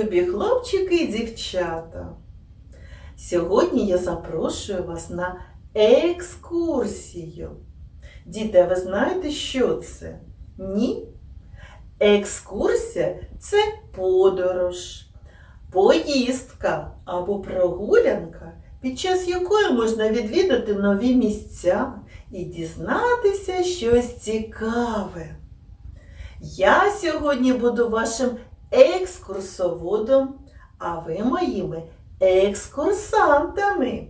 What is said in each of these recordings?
любі хлопчики і дівчата. Сьогодні я запрошую вас на екскурсію. Діти, ви знаєте, що це? Ні? Екскурсія це подорож, поїздка або прогулянка, під час якої можна відвідати нові місця і дізнатися щось цікаве. Я сьогодні буду вашим екскурсоводом, а ви моїми екскурсантами.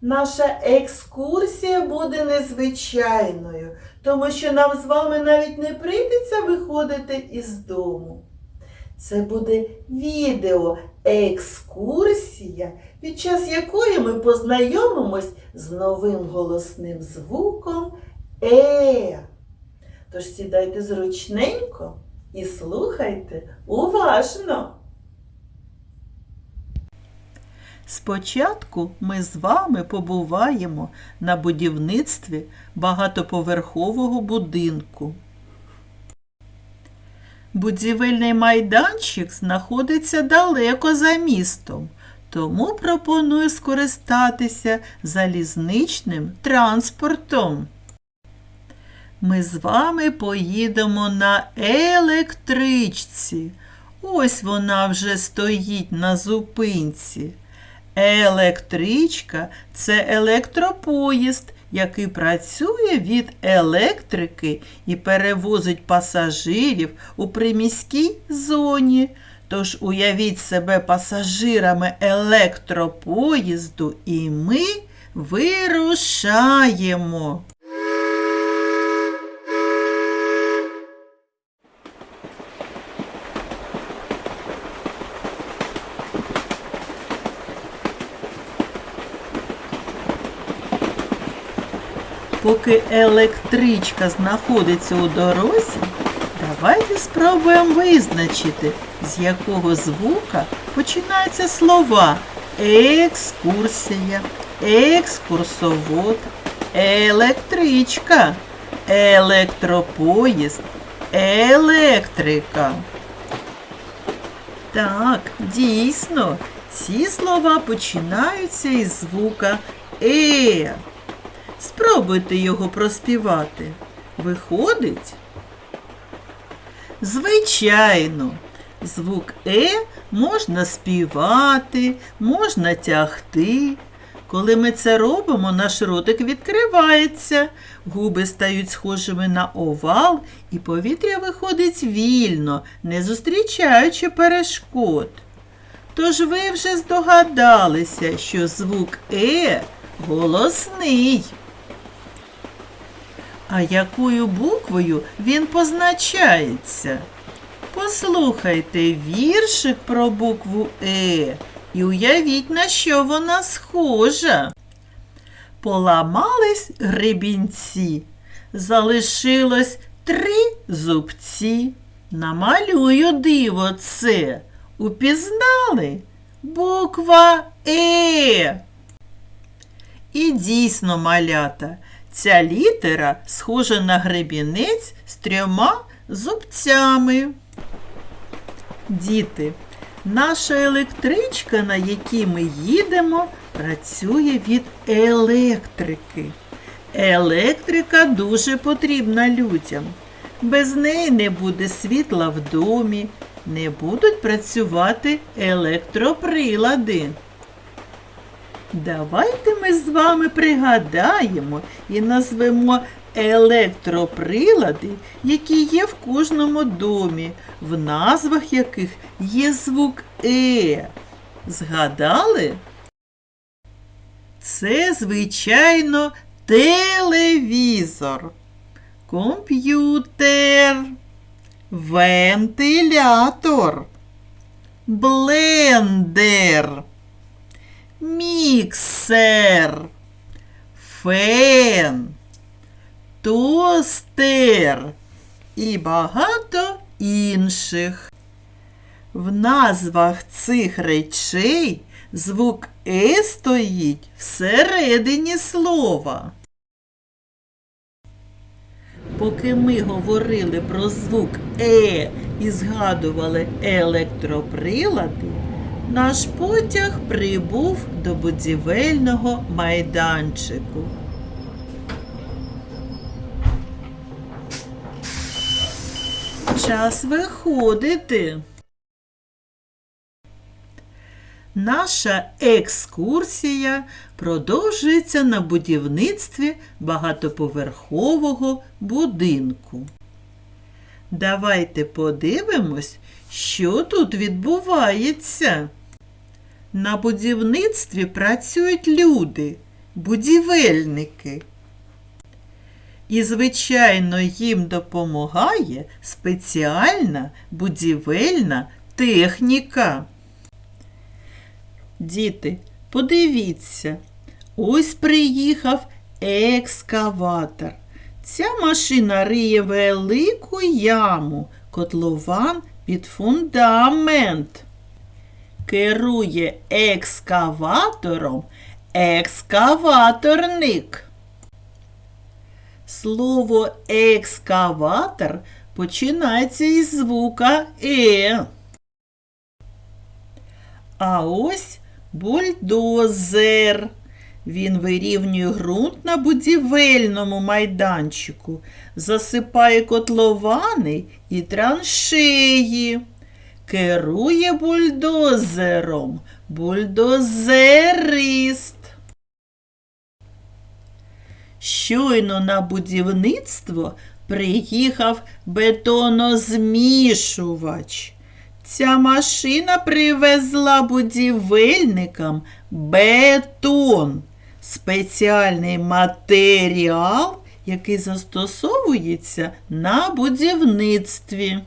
Наша екскурсія буде незвичайною, тому що нам з вами навіть не прийдеться виходити із дому. Це буде відео екскурсія, під час якої ми познайомимось з новим голосним звуком Е. Тож сідайте зручненько і слухайте уважно. Спочатку ми з вами побуваємо на будівництві багатоповерхового будинку. Будівельний майданчик знаходиться далеко за містом, тому пропоную скористатися залізничним транспортом. Ми з вами поїдемо на електричці. Ось вона вже стоїть на зупинці. Електричка це електропоїзд, який працює від електрики і перевозить пасажирів у приміській зоні. Тож уявіть себе пасажирами електропоїзду, і ми вирушаємо. Поки електричка знаходиться у дорозі, давайте спробуємо визначити, з якого звука починаються слова екскурсія, екскурсовод, електричка, електропоїзд, електрика. Так, дійсно, ці слова починаються із звука Е. Спробуйте його проспівати. Виходить? Звичайно, звук Е можна співати, можна тягти. Коли ми це робимо, наш ротик відкривається, губи стають схожими на овал, і повітря виходить вільно, не зустрічаючи перешкод. Тож ви вже здогадалися, що звук Е голосний. А якою буквою він позначається? Послухайте віршик про букву Е і уявіть, на що вона схожа. Поламались гребінці, залишилось три зубці. Намалюю диво це. Упізнали? Буква Е. І дійсно малята. Ця літера схожа на гребінець з трьома зубцями. Діти, наша електричка, на якій ми їдемо, працює від електрики. Електрика дуже потрібна людям. Без неї не буде світла в домі, не будуть працювати електроприлади. Давайте ми з вами пригадаємо і назвемо електроприлади, які є в кожному домі, в назвах яких є звук Е. Згадали? Це, звичайно, телевізор, комп'ютер, вентилятор, блендер міксер, фен, тостер і багато інших. В назвах цих речей звук Е стоїть всередині слова. поки ми говорили про звук Е і згадували електроприлади, наш потяг прибув до будівельного майданчику. Час виходити. Наша екскурсія продовжується на будівництві багатоповерхового будинку. Давайте подивимось, що тут відбувається. На будівництві працюють люди, будівельники. І, звичайно, їм допомагає спеціальна будівельна техніка. Діти, подивіться, ось приїхав екскаватор. Ця машина риє велику яму, котлован під фундамент. Керує екскаватором екскаваторник. Слово екскаватор починається із звука Е. А ось бульдозер. Він вирівнює ґрунт на будівельному майданчику, засипає котловани і траншеї. Керує бульдозером, бульдозерист. Щойно на будівництво приїхав бетонозмішувач. Ця машина привезла будівельникам бетон, спеціальний матеріал, який застосовується на будівництві.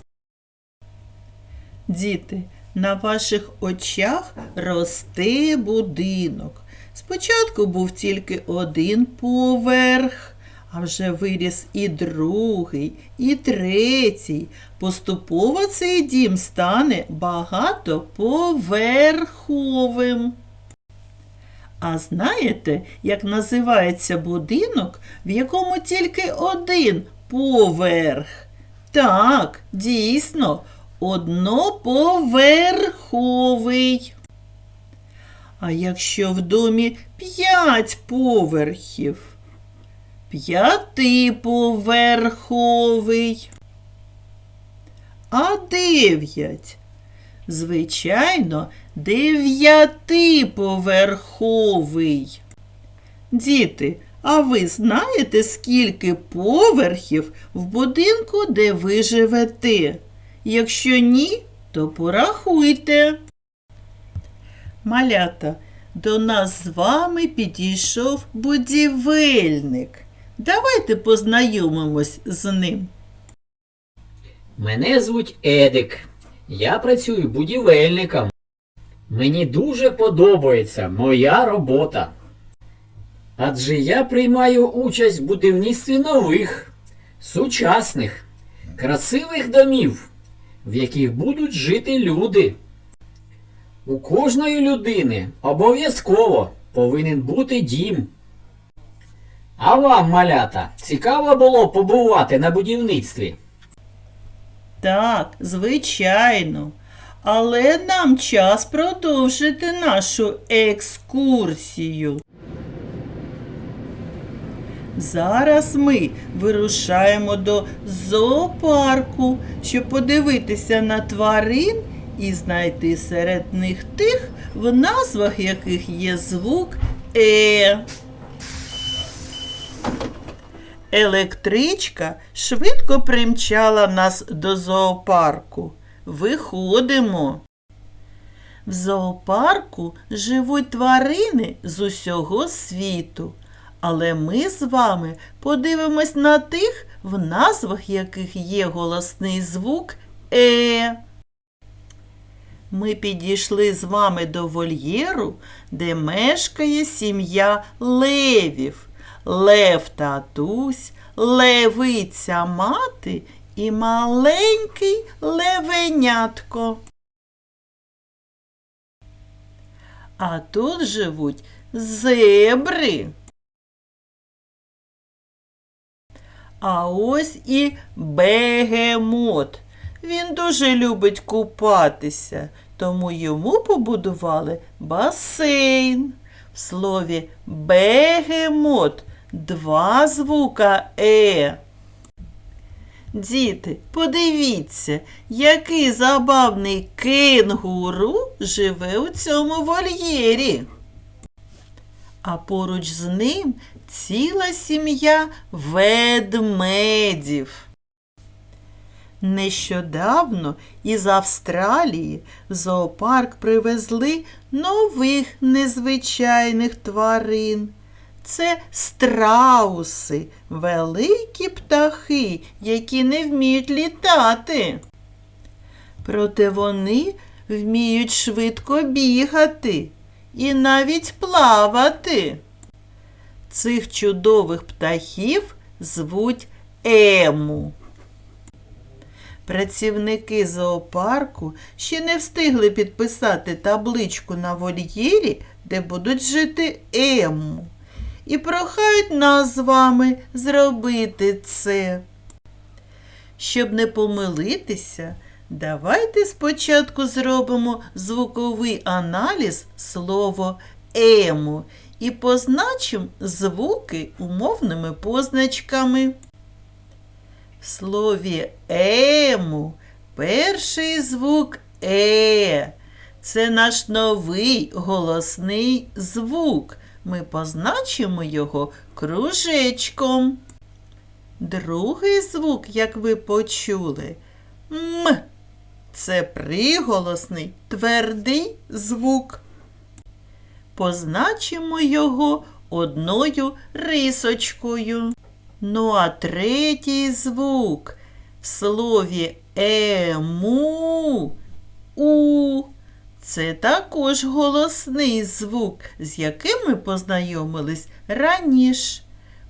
Діти, на ваших очах росте будинок. Спочатку був тільки один поверх, а вже виріс і другий, і третій. Поступово цей дім стане багатоповерховим. А знаєте, як називається будинок, в якому тільки один поверх? Так, дійсно, одноповерховий. А якщо в домі п'ять поверхів? П'ятиповерховий. А дев'ять? Звичайно, дев'ятиповерховий. Діти, а ви знаєте, скільки поверхів в будинку, де ви живете? Якщо ні, то порахуйте. Малята, до нас з вами підійшов будівельник. Давайте познайомимось з ним. Мене звуть Едик. Я працюю будівельником. Мені дуже подобається моя робота. Адже я приймаю участь в будівництві нових, сучасних, красивих домів, в яких будуть жити люди. У кожної людини обов'язково повинен бути дім. А вам, малята, цікаво було побувати на будівництві? Так, звичайно. Але нам час продовжити нашу екскурсію. Зараз ми вирушаємо до зоопарку, щоб подивитися на тварин і знайти серед них тих, в назвах яких є звук Е. Електричка швидко примчала нас до зоопарку. Виходимо. В зоопарку живуть тварини з усього світу. Але ми з вами подивимось на тих, в назвах яких є голосний звук Е. Ми підійшли з вами до вольєру, де мешкає сім'я левів. Лев татусь, левиця мати і маленький левенятко. А тут живуть зебри. А ось і бегемот. Він дуже любить купатися, тому йому побудували басейн. В слові бегемот два звука е. Діти, подивіться, який забавний кенгуру живе у цьому вольєрі. А поруч з ним ціла сім'я ведмедів. Нещодавно із Австралії в зоопарк привезли нових незвичайних тварин. Це страуси, великі птахи, які не вміють літати. Проте вони вміють швидко бігати і навіть плавати. Цих чудових птахів звуть ему. Працівники зоопарку ще не встигли підписати табличку на вольєрі, де будуть жити ему, і прохають нас з вами зробити це. Щоб не помилитися, давайте спочатку зробимо звуковий аналіз слово ему і позначимо звуки умовними позначками. В слові ему перший звук е. Це наш новий голосний звук. Ми позначимо його кружечком. Другий звук, як ви почули, м. Це приголосний твердий звук. Позначимо його одною рисочкою. Ну а третій звук в слові ему у. Це також голосний звук, з яким ми познайомились раніше.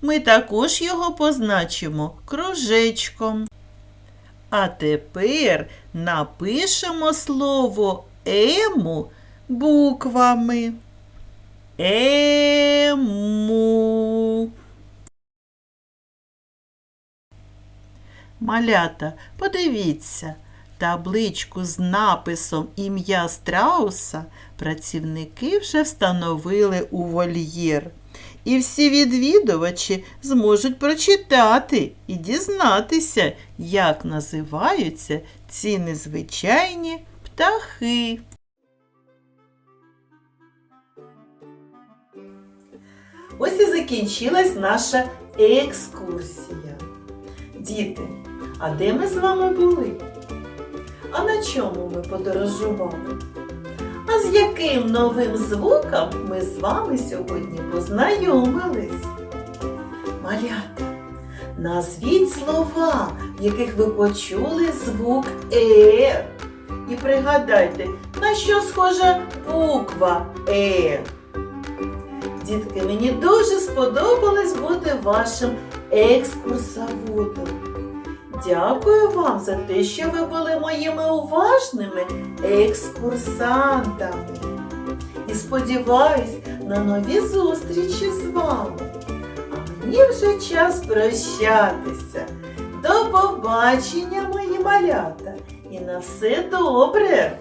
Ми також його позначимо кружечком. А тепер напишемо слово ему буквами. Ему. Малята, подивіться, табличку з написом ім'я страуса працівники вже встановили у вольєр. І всі відвідувачі зможуть прочитати і дізнатися, як називаються ці незвичайні птахи. Ось і закінчилась наша екскурсія. Діти, а де ми з вами були? А на чому ми подорожували? А з яким новим звуком ми з вами сьогодні познайомились? Малята, назвіть слова, в яких ви почули звук Е. І пригадайте, на що схожа буква Е. Дітки, мені дуже сподобалось бути вашим екскурсоводом. Дякую вам за те, що ви були моїми уважними екскурсантами. І сподіваюсь на нові зустрічі з вами. А мені вже час прощатися. До побачення, мої малята, і на все добре!